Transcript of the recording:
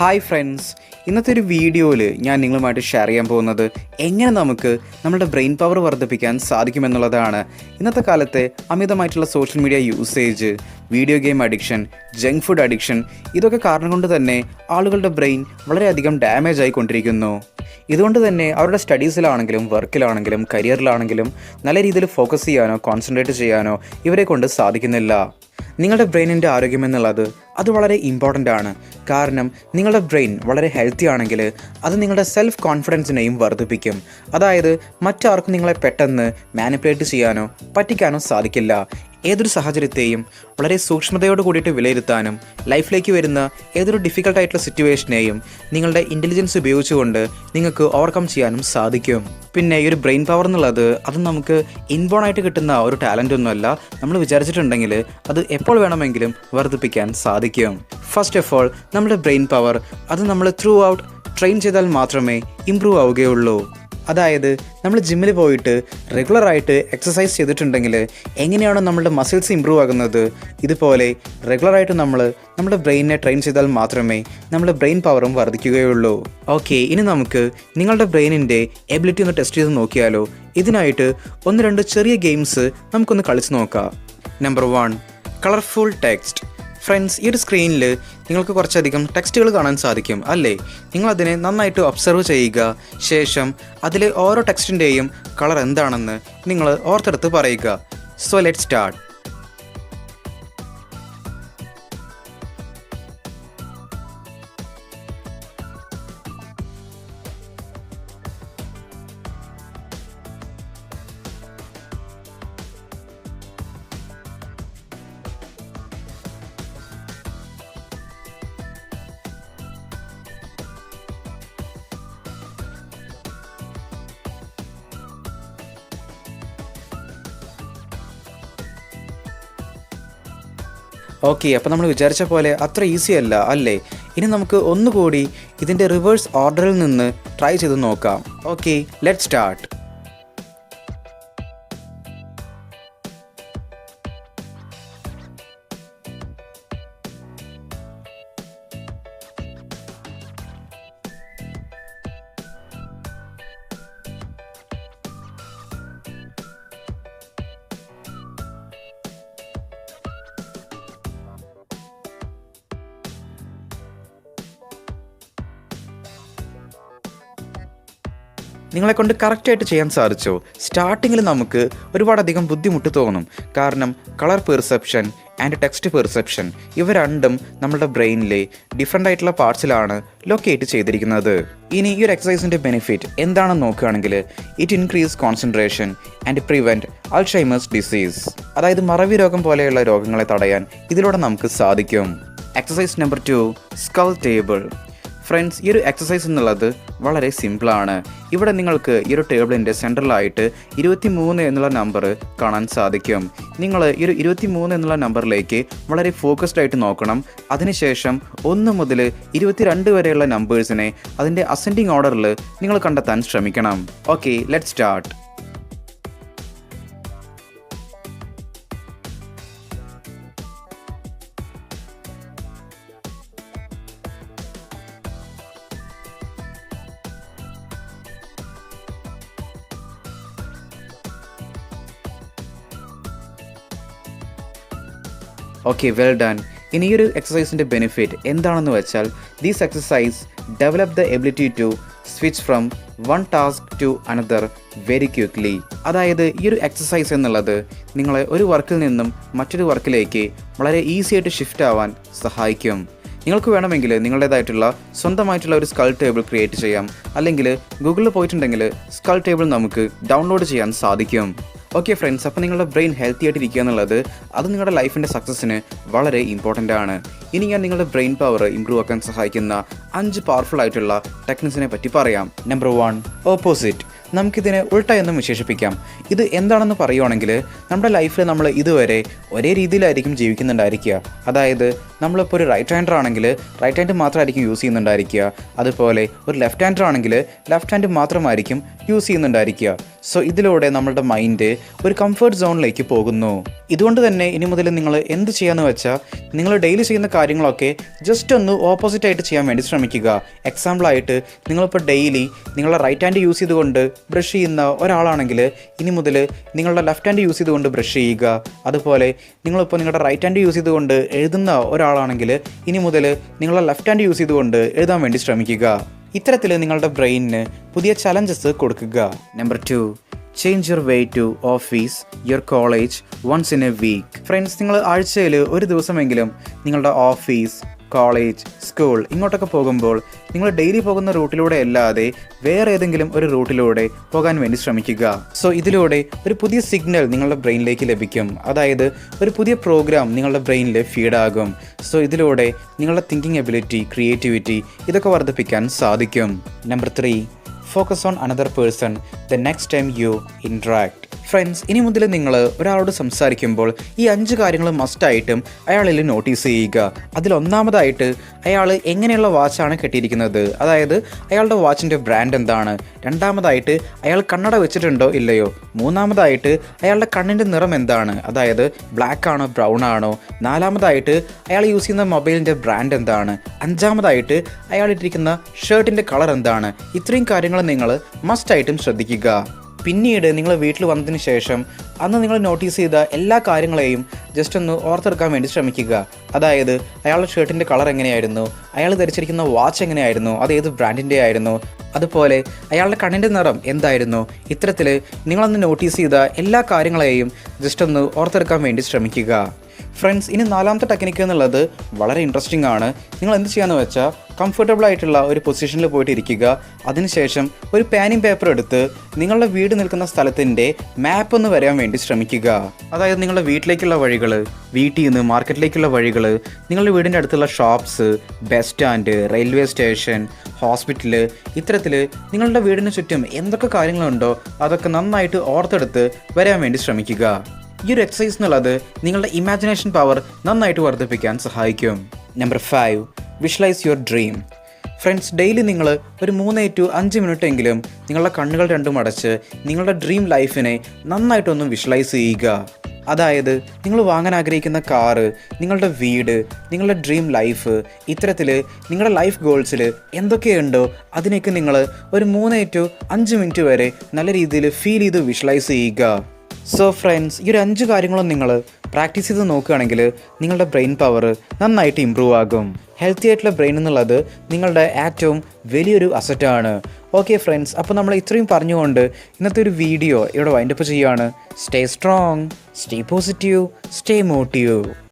Hi friends. ഇന്നത്തെ ഒരു വീഡിയോയിൽ ഞാൻ നിങ്ങളുമായിട്ട് ഷെയർ ചെയ്യാൻ പോകുന്നത് എങ്ങനെ നമുക്ക് നമ്മുടെ ബ്രെയിൻ പവർ വർദ്ധിപ്പിക്കാൻ സാധിക്കുമെന്നുള്ളതാണ്. ഇന്നത്തെ കാലത്തെ അമിതമായിട്ടുള്ള social media usage video game addiction junk food addiction ഇതൊക്കെ കാരണം കൊണ്ട് തന്നെ ആളുകളുടെ ബ്രെയിൻ വളരെയധികം ഡാമേജ് ആയിക്കൊണ്ടിരിക്കുന്നു. ഇതുകൊണ്ട് തന്നെ അവരുടെ സ്റ്റഡീസിലാണെങ്കിലും വർക്കിലാണെങ്കിലും കരിയറിലാണെങ്കിലും നല്ല രീതിയിൽ ഫോക്കസ് ചെയ്യാനോ കോൺസെൻട്രേറ്റ് ചെയ്യാനോ ഇവരെ കൊണ്ട് സാധിക്കുന്നില്ല. നിങ്ങളുടെ ബ്രെയിനിന്റെ ആരോഗ്യം എന്നുള്ളത് അത് വളരെ ഇമ്പോർട്ടന്റ് ആണ്. കാരണം നിങ്ങളുടെ ബ്രെയിൻ വളരെ ഹെൽത്തി ആണെങ്കിൽ അത് നിങ്ങളുടെ സെൽഫ് കോൺഫിഡൻസിനെയും വർദ്ധിപ്പിക്കും. അതായത് മറ്റാർക്കും നിങ്ങളെ പെട്ടെന്ന് മാനിപ്പുലേറ്റ് ചെയ്യാനോ പറ്റിക്കാനോ സാധിക്കില്ല. ഏതൊരു സാഹചര്യത്തെയും വളരെ സൂക്ഷ്മതയോട് കൂടിയിട്ട് വിലയിരുത്താനും ലൈഫിലേക്ക് വരുന്ന ഏതൊരു ഡിഫിക്കൽട്ട് ആയിട്ടുള്ള സിറ്റുവേഷനെയും നിങ്ങളുടെ ഇന്റലിജൻസ് ഉപയോഗിച്ചുകൊണ്ട് നിങ്ങൾക്ക് ഓവർകം ചെയ്യാനും സാധിക്കും. പിന്നെ ഈ ഒരു ബ്രെയിൻ പവർ എന്നുള്ളത് അത് നമുക്ക് ഇൻബോൺ ആയിട്ട് കിട്ടുന്ന ഒരു ടാലന്റ് ഒന്നുമല്ല. നമ്മൾ വിചാരിച്ചിട്ടുണ്ടെങ്കിൽ അത് എപ്പോൾ വേണമെങ്കിലും വർദ്ധിപ്പിക്കാൻ സാധിക്കും. ഫസ്റ്റ് ഓഫ് ഓൾ നമ്മുടെ ബ്രെയിൻ പവർ അത് നമ്മൾ ത്രൂ ഔട്ട് ട്രെയിൻ ചെയ്താൽ മാത്രമേ ഇമ്പ്രൂവ് ആവുകയുള്ളൂ. അതായത് നമ്മൾ ജിമ്മിൽ പോയിട്ട് റെഗുലറായിട്ട് എക്സസൈസ് ചെയ്തിട്ടുണ്ടെങ്കിൽ എങ്ങനെയാണ് നമ്മളുടെ മസിൽസ് ഇമ്പ്രൂവ് ആകുന്നത്? ഇതുപോലെ റെഗുലറായിട്ട് നമ്മൾ നമ്മുടെ ബ്രെയിനിനെ ട്രെയിൻ ചെയ്താൽ മാത്രമേ നമ്മുടെ ബ്രെയിൻ പവറും വർദ്ധിക്കുകയുള്ളൂ. ഓക്കെ ഇനി നമുക്ക് നിങ്ങളുടെ ബ്രെയിനിന്റെ എബിലിറ്റി ഒന്ന് ടെസ്റ്റ് ചെയ്ത് നോക്കിയാലോ? ഇതിനായിട്ട് ഒന്ന് രണ്ട് ചെറിയ ഗെയിംസ് നമുക്കൊന്ന് കളിച്ച് നോക്കാം. Number one colourful text friends ഈ ഒരു സ്ക്രീനിൽ നിങ്ങൾക്ക് കുറച്ചധികം ടെക്സ്റ്റുകൾ കാണാൻ സാധിക്കും അല്ലേ? നിങ്ങൾ അതിനെ നന്നായിട്ട് ഒബ്സർവ് ചെയ്യുക. ശേഷം അതിലെ ഓരോ ടെക്സ്റ്റിന്റെയും കളർ എന്താണെന്ന് നിങ്ങൾ ഓർത്തെടുത്ത് പറയുക. സോ ലെറ്റ് സ്റ്റാർട്ട് ഓക്കെ അപ്പോൾ നമ്മൾ വിചാരിച്ച പോലെ അത്ര ഈസി അല്ല അല്ലേ? ഇനി നമുക്ക് ഒന്നുകൂടി ഇതിന്റെ റിവേഴ്സ് ഓർഡറിൽ നിന്ന് ട്രൈ ചെയ്ത് നോക്കാം. ഓക്കെ ലെറ്റ് സ്റ്റാർട്ട് നിങ്ങളെ കൊണ്ട് കറക്റ്റായിട്ട് ചെയ്യാൻ സാധിച്ചോ? സ്റ്റാർട്ടിങ്ങിൽ നമുക്ക് ഒരുപാടധികം ബുദ്ധിമുട്ട് തോന്നും. കാരണം colour perception and text perception ഇവ രണ്ടും നമ്മുടെ ബ്രെയിനിലെ ഡിഫറെന്റ് ആയിട്ടുള്ള പാർട്സിലാണ് ലൊക്കേറ്റ് ചെയ്തിരിക്കുന്നത്. ഇനി ഈ ഒരു എക്സസൈസിന്റെ ബെനിഫിറ്റ് എന്താണെന്ന് നോക്കുകയാണെങ്കിൽ it increase concentration and prevent Alzheimer's disease അതായത് മറവി രോഗം പോലെയുള്ള രോഗങ്ങളെ തടയാൻ ഇതിലൂടെ നമുക്ക് സാധിക്കും. Exercise number two skull table friends ഈ ഒരു എക്സസൈസ് എന്നുള്ളത് വളരെ സിമ്പിളാണ് ഇവിടെ നിങ്ങൾക്ക് ഈ ഒരു ടേബിളിന്റെ സെൻട്രലായിട്ട് ഇരുപത്തി മൂന്ന് എന്നുള്ള നമ്പർ കാണാൻ സാധിക്കും. നിങ്ങൾ ഈ ഒരു ഇരുപത്തി മൂന്ന് എന്നുള്ള നമ്പറിലേക്ക് വളരെ ഫോക്കസ്ഡ് ആയിട്ട് നോക്കണം. അതിനുശേഷം ഒന്ന് മുതൽ ഇരുപത്തിരണ്ട് വരെയുള്ള നമ്പേഴ്സിനെ അതിന്റെ അസെൻഡിങ് ഓർഡറിൽ നിങ്ങൾ കണ്ടെത്താൻ ശ്രമിക്കണം. Okay let start okay well done ഇനി ഈ ഒരു എക്സസൈസിന്റെ ബെനിഫിറ്റ് എന്താണെന്ന് വെച്ചാൽ these exercise develop the ability to switch from one task to another very quickly അതായത് ഈ ഒരു എക്സസൈസ് എന്നുള്ളത് നിങ്ങളെ ഒരു വർക്കിൽ നിന്നും മറ്റൊരു വർക്കിലേക്ക് വളരെ ഈസി ആയിട്ട് ഷിഫ്റ്റ് ആവാൻ സഹായിക്കും. നിങ്ങൾക്ക് വേണമെങ്കിൽ നിങ്ങളുടേതായിട്ടുള്ള സ്വന്തമായിട്ടുള്ള ഒരു സ്കൾ ടേബിൾ ക്രിയേറ്റ് ചെയ്യാം. അല്ലെങ്കിൽ ഗൂഗിളിൽ പോയിട്ടുണ്ടെങ്കിൽ സ്കൾ ടേബിൾ നമുക്ക് ഡൗൺലോഡ് ചെയ്യാൻ സാധിക്കും. ഓക്കെ ഫ്രണ്ട്സ് അപ്പോൾ നിങ്ങളുടെ ബ്രെയിൻ ഹെൽത്തി ആയിട്ട് ഇരിക്കുക എന്നുള്ളത് അത് നിങ്ങളുടെ ലൈഫിന്റെ സക്സസ്സിന് വളരെ ഇമ്പോർട്ടന്റ് ആണ്. ഇനി ഞാൻ നിങ്ങളുടെ ബ്രെയിൻ പവർ ഇമ്പ്രൂവ് ആക്കാൻ സഹായിക്കുന്ന അഞ്ച് പവർഫുൾ ആയിട്ടുള്ള ടെക്നിക്സിനെ പറ്റി പറയാം. നമ്പർ വൺ ഓപ്പോസിറ്റ് നമുക്കിതിനെ ഉൾട്ട എന്നും വിശേഷിപ്പിക്കാം. ഇത് എന്താണെന്ന് പറയുവാണെങ്കിൽ നമ്മുടെ ലൈഫിൽ നമ്മൾ ഇതുവരെ ഒരേ രീതിയിലായിരിക്കും ജീവിക്കുന്നുണ്ടായിരിക്കുക. അതായത് നമ്മളിപ്പോൾ ഒരു റൈറ്റ് ഹാൻഡർ ആണെങ്കിൽ റൈറ്റ് ഹാൻഡ് മാത്രമായിരിക്കും യൂസ് ചെയ്യുന്നുണ്ടായിരിക്കുക. അതുപോലെ ഒരു ലെഫ്റ്റ് ഹാൻഡർ ആണെങ്കിൽ ലെഫ്റ്റ് ഹാൻഡ് മാത്രമായിരിക്കും യൂസ് ചെയ്യുന്നുണ്ടായിരിക്കുക. സോ ഇതിലൂടെ നമ്മളുടെ മൈൻഡ് ഒരു കംഫർട്ട് സോണിലേക്ക് പോകുന്നു. ഇതുകൊണ്ട് തന്നെ ഇനി മുതൽ നിങ്ങൾ എന്ത് ചെയ്യാന്ന് വെച്ചാൽ നിങ്ങൾ ഡെയിലി ചെയ്യുന്ന കാര്യങ്ങളൊക്കെ ജസ്റ്റ് ഒന്ന് ഓപ്പോസിറ്റ് ആയിട്ട് ചെയ്യാൻ വേണ്ടി ശ്രമിക്കുക. എക്സാമ്പിളായിട്ട് നിങ്ങളിപ്പോൾ ഡെയിലി നിങ്ങളുടെ റൈറ്റ് ഹാൻഡ് യൂസ് ചെയ്തുകൊണ്ട് ബ്രഷ് ചെയ്യുന്ന ഒരാളാണെങ്കിൽ ഇനി മുതൽ നിങ്ങളുടെ ലെഫ്റ്റ് ഹാൻഡ് യൂസ് ചെയ്തുകൊണ്ട് ബ്രഷ് ചെയ്യുക. അതുപോലെ നിങ്ങളിപ്പോൾ നിങ്ങളുടെ റൈറ്റ് ഹാൻഡ് യൂസ് ചെയ്തുകൊണ്ട് എഴുതുന്ന ഒരാളാണെങ്കിൽ ഇനി മുതൽ നിങ്ങളുടെ ലെഫ്റ്റ് ഹാൻഡ് യൂസ് ചെയ്തുകൊണ്ട് എഴുതാൻ വേണ്ടി ശ്രമിക്കുക. ഇത്തരത്തിൽ നിങ്ങളുടെ ബ്രെയിനിന് പുതിയ ചലഞ്ചസ് കൊടുക്കുക. Number two change your way to office your college once in a week friends നിങ്ങൾ ആഴ്ചയിൽ ഒരു ദിവസമെങ്കിലും നിങ്ങളുടെ ഓഫീസ് കോളേജ് സ്കൂൾ ഇങ്ങോട്ടൊക്കെ പോകുമ്പോൾ നിങ്ങൾ ഡെയിലി പോകുന്ന റൂട്ടിലൂടെ അല്ലാതെ വേറെ ഏതെങ്കിലും ഒരു റൂട്ടിലൂടെ പോകാൻ വേണ്ടി ശ്രമിക്കുക. സോ ഇതിലൂടെ ഒരു പുതിയ സിഗ്നൽ നിങ്ങളുടെ ബ്രെയിനിലേക്ക് ലഭിക്കും. അതായത് ഒരു പുതിയ പ്രോഗ്രാം നിങ്ങളുടെ ബ്രെയിനിൽ ഫീഡാകും സോ ഇതിലൂടെ നിങ്ങളുടെ തിങ്കിങ് എബിലിറ്റി ക്രിയേറ്റിവിറ്റി ഇതൊക്കെ വർദ്ധിപ്പിക്കാൻ സാധിക്കും. Number three focus on another person the next time you interact friends ഇനി മുതൽ നിങ്ങൾ ഒരാളോട് സംസാരിക്കുമ്പോൾ ഈ അഞ്ച് കാര്യങ്ങൾ മസ്റ്റായിട്ടും അയാളിൽ നോട്ടീസ് ചെയ്യുക. അതിലൊന്നാമതായിട്ട് അയാൾ എങ്ങനെയുള്ള വാച്ചാണ് കെട്ടിയിരിക്കുന്നത്? അതായത് അയാളുടെ വാച്ചിന്റെ ബ്രാൻഡ് എന്താണ്? രണ്ടാമതായിട്ട് അയാൾ കണ്ണട വെച്ചിട്ടുണ്ടോ ഇല്ലയോ? മൂന്നാമതായിട്ട് അയാളുടെ കണ്ണിന്റെ നിറം എന്താണ്? അതായത് ബ്ലാക്ക് ആണോ ബ്രൗൺ ആണോ? നാലാമതായിട്ട് അയാൾ യൂസ് ചെയ്യുന്ന മൊബൈലിന്റെ ബ്രാൻഡ് എന്താണ്? അഞ്ചാമതായിട്ട് അയാൾ ഇട്ടിരിക്കുന്ന ഷർട്ടിന്റെ കളർ എന്താണ്? ഇത്രയും കാര്യങ്ങൾ നിങ്ങൾ മസ്റ്റായിട്ടും ശ്രദ്ധിക്കുക. പിന്നീട് നിങ്ങൾ വീട്ടിൽ വന്നതിന് ശേഷം അന്ന് നിങ്ങൾ നോട്ടീസ് ചെയ്ത എല്ലാ കാര്യങ്ങളെയും ജസ്റ്റ് ഒന്ന് ഓർത്തെടുക്കാൻ വേണ്ടി ശ്രമിക്കുക. അതായത് അയാളുടെ ഷർട്ടിന്റെ കളർ എങ്ങനെയായിരുന്നു? അയാൾ ധരിച്ചിരിക്കുന്ന വാച്ച് എങ്ങനെയായിരുന്നു? അത് ഏത് ബ്രാൻഡിന്റെ ആയിരുന്നു? അതുപോലെ അയാളുടെ കണ്ണിന്റെ നിറം എന്തായിരുന്നു? ഇത്തരത്തിൽ നിങ്ങളന്ന് നോട്ടീസ് ചെയ്ത എല്ലാ കാര്യങ്ങളെയും ജസ്റ്റ് ഒന്ന് ഓർത്തെടുക്കാൻ വേണ്ടി ശ്രമിക്കുക. ഫ്രണ്ട്സ് ഇനി നാലാമത്തെ ടെക്നിക്ക് എന്നുള്ളത് വളരെ ഇൻട്രസ്റ്റിംഗ് ആണ്. നിങ്ങൾ എന്ത് ചെയ്യാമെന്ന് വെച്ചാൽ കംഫർട്ടബിൾ ആയിട്ടുള്ള ഒരു പൊസിഷനിൽ പോയിട്ട് ഇരിക്കുക. അതിനുശേഷം ഒരു പാനിങ് പേപ്പർ എടുത്ത് നിങ്ങളുടെ വീട് നിൽക്കുന്ന സ്ഥലത്തിന്റെ മാപ്പ് ഒന്ന് വരയാൻ വേണ്ടി ശ്രമിക്കുക. അതായത് നിങ്ങളുടെ വീട്ടിലേക്കുള്ള വഴികൾ വീട്ടിൽ നിന്ന് മാർക്കറ്റിലേക്കുള്ള വഴികൾ നിങ്ങളുടെ വീടിന്റെ അടുത്തുള്ള shops bus stand railway station hospital ഇത്തരത്തിൽ നിങ്ങളുടെ വീടിന് ചുറ്റും എന്തൊക്കെ കാര്യങ്ങളുണ്ടോ അതൊക്കെ നന്നായിട്ട് ഓർത്തെടുത്ത് വരാൻ വേണ്ടി ശ്രമിക്കുക. ഈ ഒരു എക്സസൈസ് എന്നുള്ളത് നിങ്ങളുടെ ഇമാജിനേഷൻ പവർ നന്നായിട്ട് വർദ്ധിപ്പിക്കാൻ സഹായിക്കും. Number five visualise your dream friends daily നിങ്ങൾ ഒരു മൂന്ന് ടു അഞ്ച് മിനിറ്റ് എങ്കിലും നിങ്ങളുടെ കണ്ണുകൾ രണ്ടും അടച്ച് നിങ്ങളുടെ ഡ്രീം ലൈഫിനെ നന്നായിട്ടൊന്ന് വിഷ്വലൈസ് ചെയ്യുക. അതായത് നിങ്ങൾ വാങ്ങാൻ ആഗ്രഹിക്കുന്ന കാറ് നിങ്ങളുടെ വീട് നിങ്ങളുടെ ഡ്രീം ലൈഫ് ഇത്തരത്തിൽ നിങ്ങളുടെ ലൈഫ് ഗോൾസിൽ എന്തൊക്കെയുണ്ടോ അതിനൊക്കെ നിങ്ങൾ ഒരു മൂന്ന് ടു അഞ്ച് മിനിറ്റ് വരെ നല്ല രീതിയിൽ ഫീൽ ചെയ്ത് വിഷ്വലൈസ് ചെയ്യുക. സോ ഫ്രണ്ട്സ് ഈ ഒരു അഞ്ച് കാര്യങ്ങളും നിങ്ങൾ പ്രാക്ടീസ് ചെയ്ത് നോക്കുകയാണെങ്കിൽ നിങ്ങളുടെ ബ്രെയിൻ പവർ നന്നായിട്ട് ഇമ്പ്രൂവ് ആകും. ഹെൽത്തി ആയിട്ടുള്ള ബ്രെയിൻ എന്നുള്ളത് നിങ്ങളുടെ ഏറ്റവും വലിയൊരു അസറ്റാണ് ഓക്കെ ഫ്രണ്ട്സ് അപ്പോൾ നമ്മൾ ഇത്രയും പറഞ്ഞുകൊണ്ട് ഇന്നത്തെ ഒരു വീഡിയോ ഇവിടെ വൈൻഡപ്പ് ചെയ്യുകയാണ് stay strong stay positive stay motive